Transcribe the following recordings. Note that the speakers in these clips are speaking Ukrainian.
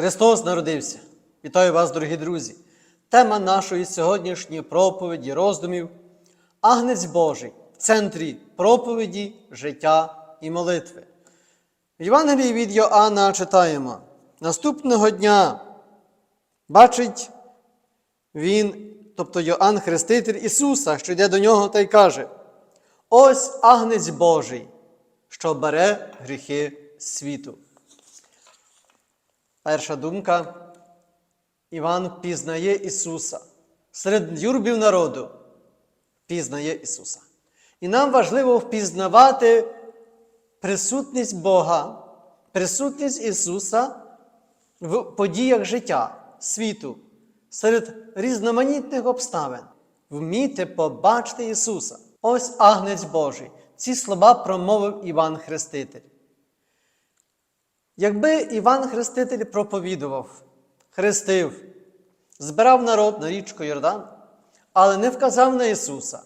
Христос народився. Вітаю вас, дорогі друзі. Тема нашої сьогоднішньої проповіді, роздумів Агнець Божий в центрі проповіді, життя і молитви. В Євангелії від Йоанна читаємо: наступного дня бачить він, тобто Йоанн Хреститель Ісуса, що йде до нього та й каже: Ось Агнець Божий, що бере гріхи світу. Перша думка. Іван пізнає Ісуса. Серед юрбів народу пізнає Ісуса. І нам важливо впізнавати присутність Бога, присутність Ісуса в подіях життя, світу, серед різноманітних обставин. Вміти побачити Ісуса. Ось Агнець Божий. Ці слова промовив Іван Хреститель. Якби Іван Хреститель проповідував, хрестив, збирав народ на річку Йордан, але не вказав на Ісуса,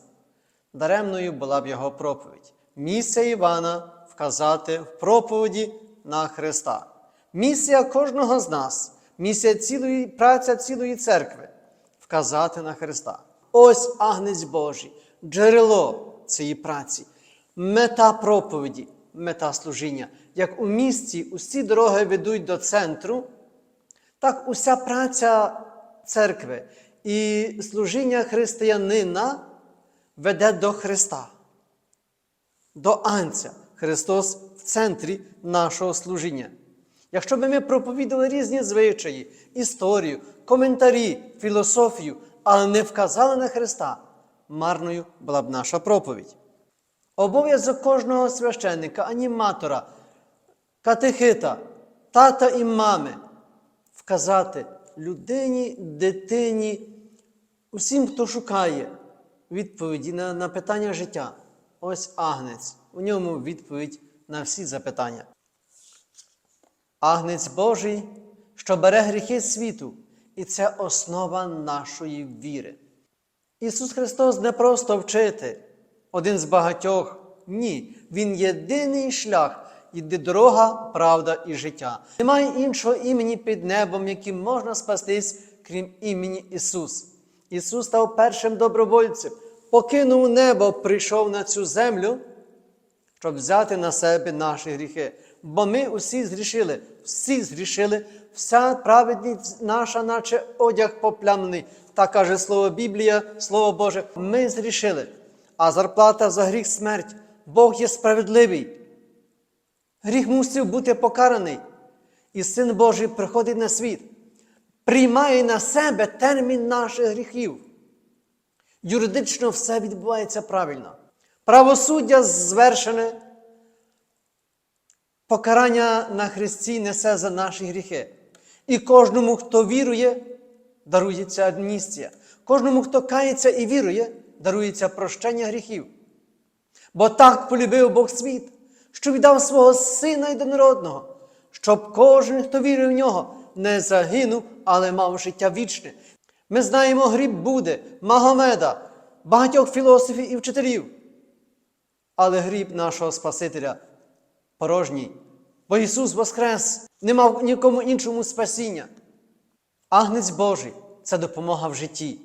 даремною була б його проповідь. Місія Івана вказати в проповіді на Христа. Місія кожного з нас, місія цілої праця цілої церкви вказати на Христа. Ось Агнець Божий, джерело цієї праці, мета проповіді, мета служіння. Як у місті усі дороги ведуть до центру, так уся праця церкви і служіння християнина веде до Христа, до Анця. Христос в центрі нашого служіння. Якщо б ми проповідали різні звичаї, історію, коментарі, філософію, але не вказали на Христа, марною була б наша проповідь. Обов'язок кожного священника, аніматора, катехита, тата і мами вказати людині, дитині, усім, хто шукає відповіді на, на питання життя. Ось агнець. У ньому відповідь на всі запитання. Агнець Божий, що бере гріхи світу, і це основа нашої віри. Ісус Христос не просто вчити, один з багатьох. Ні, Він єдиний шлях, іде дорога, правда і життя. Немає іншого імені під небом, яким можна спастись, крім імені Ісус. Ісус став першим добровольцем, покинув небо, прийшов на цю землю, щоб взяти на себе наші гріхи. Бо ми усі згрішили, всі згрішили, вся праведність наша, наче одяг поплямний. Так каже Слово Біблія, Слово Боже, ми згрішили. А зарплата за гріх смерть. Бог є справедливий. Гріх мусив бути покараний. І Син Божий приходить на світ, приймає на себе термін наших гріхів. Юридично все відбувається правильно. Правосуддя звершене, покарання на Христі несе за наші гріхи. І кожному, хто вірує, дарується амністія. Кожному, хто кається і вірує, дарується прощення гріхів. Бо так полюбив Бог світ, що віддав свого Сина єдинородного, щоб кожен, хто вірив в нього, не загинув, але мав життя вічне. Ми знаємо гріб Буде, Магомеда, багатьох філософів і вчителів. Але гріб нашого Спасителя порожній. Бо Ісус Воскрес не мав нікому іншому спасіння. Агнець Божий це допомога в житті.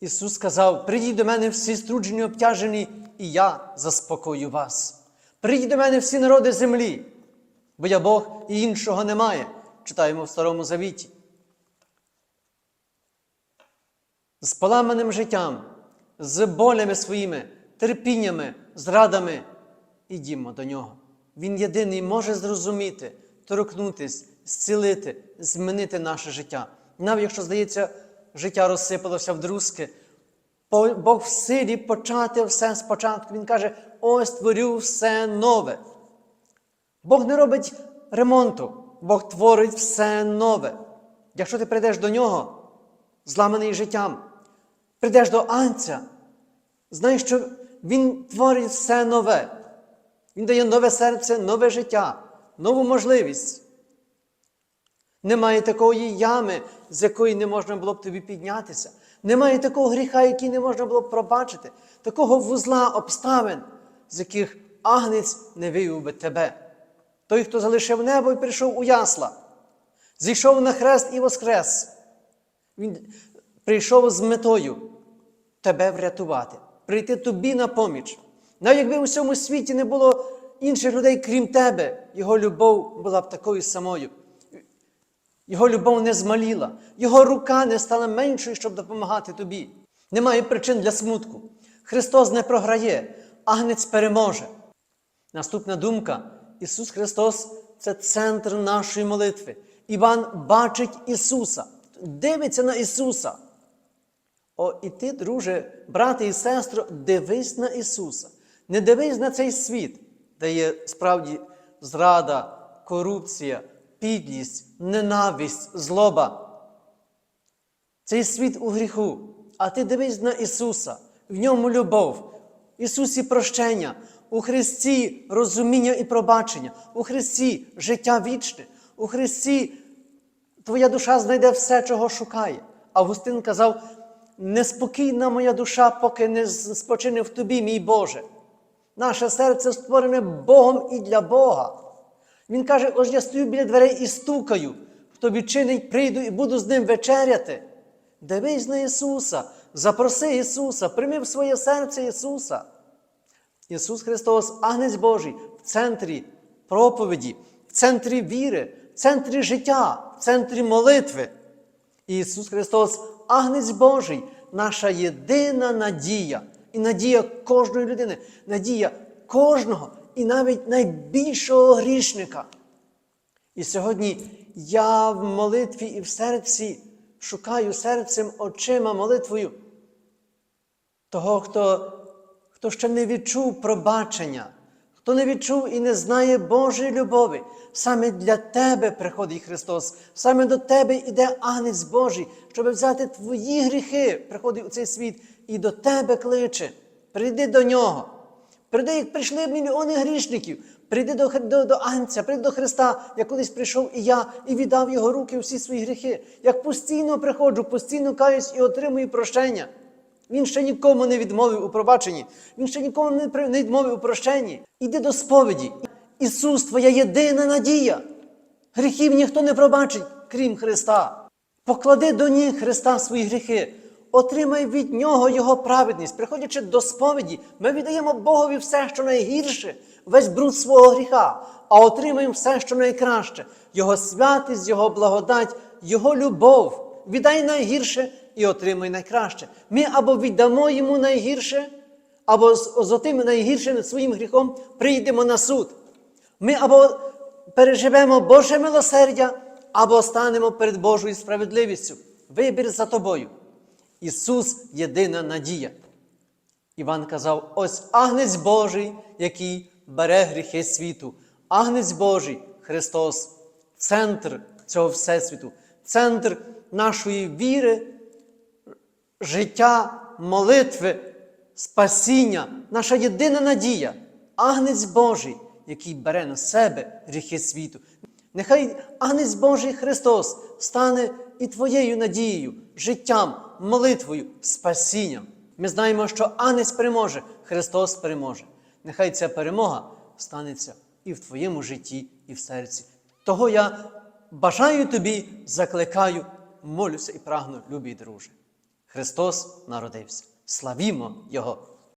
Ісус сказав: Прийдіть до мене всі струджені, обтяжені, і я заспокою вас. Прийдіть до мене всі народи землі, бо я Бог і іншого немає. Читаємо в Старому Завіті. З поламаним життям, з болями своїми, терпіннями, зрадами. Ідімо до нього. Він єдиний може зрозуміти, торкнутись, зцілити, змінити наше життя. Навіть якщо, здається, життя розсипалося в друзки, Бог в силі почати все спочатку. Він каже: ось творю все нове. Бог не робить ремонту, Бог творить все нове. Якщо ти прийдеш до нього, зламаний життям, прийдеш до Анця, знаєш, що Він творить все нове. Він дає нове серце, нове життя, нову можливість. Немає такої ями, з якої не можна було б тобі піднятися. Немає такого гріха, який не можна було б пробачити, такого вузла обставин, з яких агнець не вивів би тебе. той, хто залишив небо і прийшов у ясла, зійшов на хрест і воскрес. Він прийшов з метою тебе врятувати, прийти тобі на поміч. Навіть якби у всьому світі не було інших людей, крім тебе, його любов була б такою самою. Його любов не змаліла, його рука не стала меншою, щоб допомагати тобі. Немає причин для смутку. Христос не програє, агнець переможе. Наступна думка: Ісус Христос це центр нашої молитви. Іван бачить Ісуса, дивиться на Ісуса. О, і ти, друже, брате і сестро, дивись на Ісуса. Не дивись на цей світ, де є справді зрада, корупція, підлість, ненависть, злоба. Цей світ у гріху. А ти дивись на Ісуса, в ньому любов, Ісусі прощення, у Христі розуміння і пробачення, у Христі життя вічне, у Христі твоя душа знайде все, чого шукає. Августин казав: неспокійна моя душа, поки не спочине в тобі, мій Боже. Наше серце створене Богом і для Бога. Він каже: ось я стою біля дверей і стукаю. Хто відчинить, прийду і буду з ним вечеряти. Дивись на Ісуса, запроси Ісуса, прийми в своє серце Ісуса. Ісус Христос, Агнець Божий, в центрі проповіді, в центрі віри, в центрі життя, в центрі молитви. Ісус Христос, Агнець Божий, наша єдина надія і надія кожної людини, надія кожного і навіть найбільшого грішника. І сьогодні я в молитві і в серці шукаю серцем, очима, молитвою того, хто, хто ще не відчув пробачення, хто не відчув і не знає Божої любові. Саме для тебе приходить Христос, саме до тебе йде Агнець Божий, щоб взяти твої гріхи, приходить у цей світ і до тебе кличе. Прийди до нього. Прийди, як прийшли мільйони грішників. Прийди до, до, до Агнця, прийди до Христа, як колись прийшов і я, і віддав його руки всі свої гріхи. Як постійно приходжу, постійно каюсь і отримую прощення. Він ще нікому не відмовив у пробаченні, він ще нікому не відмовив у прощенні. Іди до сповіді. Ісус, твоя єдина надія. Гріхів ніхто не пробачить, крім Христа. Поклади до ніг Христа свої гріхи, отримай від Нього Його праведність. Приходячи до сповіді, ми віддаємо Богові все, що найгірше, весь бруд свого гріха, а отримаємо все, що найкраще, Його святість, Його благодать, Його любов. Віддай найгірше і отримай найкраще. Ми або віддамо йому найгірше, або з, тим найгіршим своїм гріхом прийдемо на суд. Ми або переживемо Боже милосердя, або станемо перед Божою справедливістю. Вибір за тобою. Ісус єдина надія. Іван казав: ось агнець Божий, який бере гріхи світу. Агнець Божий, Христос, центр цього Всесвіту, центр нашої віри, життя, молитви, спасіння, наша єдина надія, агнець Божий, який бере на себе гріхи світу. Нехай агнець Божий Христос стане і твоєю надією, життям, молитвою, спасінням. Ми знаємо, що Анець переможе, Христос переможе. Нехай ця перемога станеться і в твоєму житті, і в серці. Того я бажаю тобі, закликаю, молюся і прагну, любі друже. Христос народився. Славімо Його!